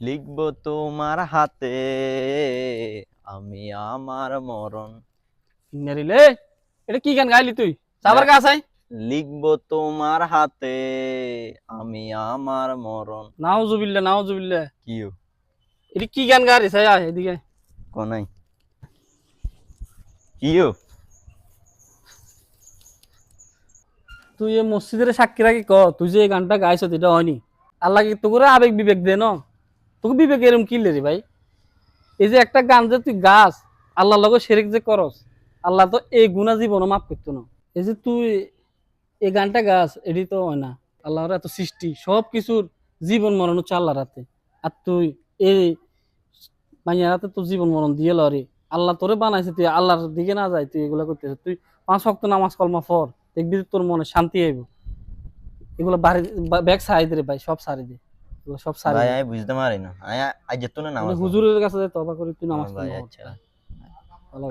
লিখব তোমার হাতে আমি আমার মরণ। ইন্নারিলে এটা কি গান গাইলি তুই? সাবার কাছ লিখব তোমার হাতে আমি আমার মরণ। নাউজুবিল্লাহ নাউজুবিল্লাহ। কিও এটা কি গান গাইছিস আয় এদিকে কোনাই। কিও তুই এই মসজিদের সাক্ষী রাখি ক? তুই যে এই গানটা গাইছ এটা হয়নি। আল্লাহ কি তোকে আবেগ বিবেক দে ন? তোকে বিবেক এরম কি রে ভাই? এই যে একটা গান যে তুই গাছ আল্লাহর লগে সেরেক যে করস, আল্লাহ তো এই গুণা জীবনও মাফ করতো না। এই যে তুই এই গানটা গাছ এটি তো হয় না। আল্লাহর এত সৃষ্টি সব কিছুর জীবন মরণ হচ্ছে আল্লাহর হাতে। আর তুই এই মাইয়ার হাতে তোর জীবন মরণ দিয়ে লরে আল্লাহ তোরে বানাইছে, তুই আল্লাহর দিকে না যাই তুই এগুলা করতেছিস তুই পাঁচ শক্ত নামাজ কলমা ফর দেখবি তোর মনে শান্তি আইব। এগুলো বাড়ি ব্যাগ সারি দে ভাই, সব সারি দে। সব সারি ভাই আমি বুঝতে পারি না আয় আজ যেত না নামাজ হুজুরের কাছে তবা করি তুই নামাজ পড় আচ্ছা। ভালো